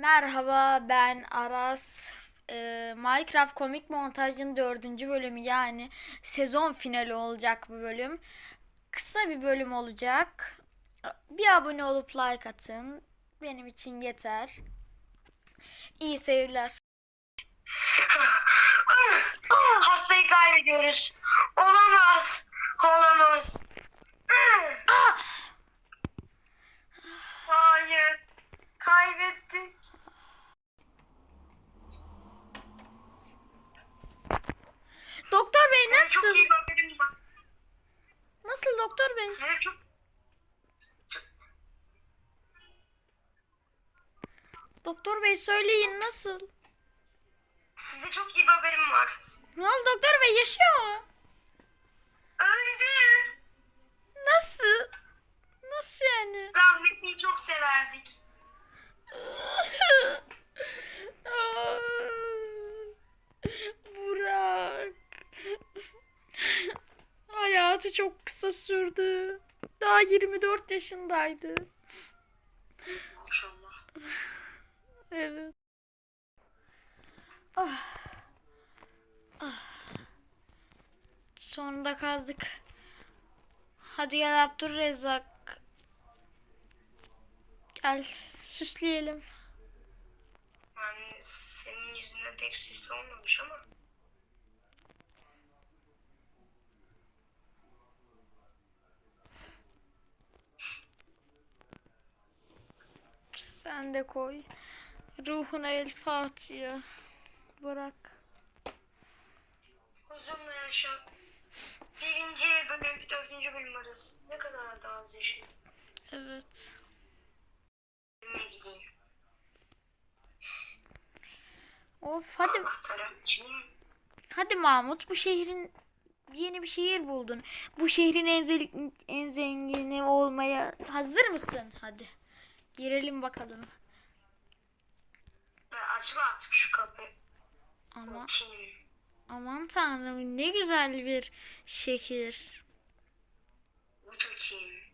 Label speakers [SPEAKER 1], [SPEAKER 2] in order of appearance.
[SPEAKER 1] Merhaba ben Aras. Ee, Minecraft komik montajın dördüncü bölümü yani sezon finali olacak bu bölüm. Kısa bir bölüm olacak. Bir abone olup like atın. Benim için yeter. İyi seyirler.
[SPEAKER 2] Hastayı kaybediyoruz. Olamaz. Olamaz. Hayır. Kaybettik.
[SPEAKER 1] Doktor bey
[SPEAKER 2] Size
[SPEAKER 1] nasıl?
[SPEAKER 2] çok iyi bir haberim var.
[SPEAKER 1] Nasıl doktor bey?
[SPEAKER 2] Size çok...
[SPEAKER 1] Doktor bey söyleyin nasıl?
[SPEAKER 2] Size çok iyi bir haberim var.
[SPEAKER 1] Ne oldu doktor bey yaşıyor mu?
[SPEAKER 2] Öldü.
[SPEAKER 1] Nasıl? Nasıl yani?
[SPEAKER 2] Rahmetliyi çok severdik.
[SPEAKER 1] Hayatı çok kısa sürdü. Daha 24 yaşındaydı.
[SPEAKER 2] Maşallah.
[SPEAKER 1] Evet. Ah. Ah. Sonunda kazdık. Hadi gel Abdurrezzak. Gel süsleyelim.
[SPEAKER 2] Yani senin yüzünden pek süslü olmamış ama.
[SPEAKER 1] Sen de koy. Ruhuna el Fatiha. Burak.
[SPEAKER 2] Huzurla yaşa. Birinci bölüm, dördüncü bölüm arası. Ne kadar daha az yaşayayım.
[SPEAKER 1] Evet.
[SPEAKER 2] Gideyim.
[SPEAKER 1] Of hadi hadi Mahmut bu şehrin yeni bir şehir buldun. Bu şehrin en, en zengini olmaya hazır mısın? Hadi. Girelim bakalım.
[SPEAKER 2] Açıl artık şu kapı.
[SPEAKER 1] Ama aman tanrım ne güzel bir şehir.
[SPEAKER 2] Bu bakayım.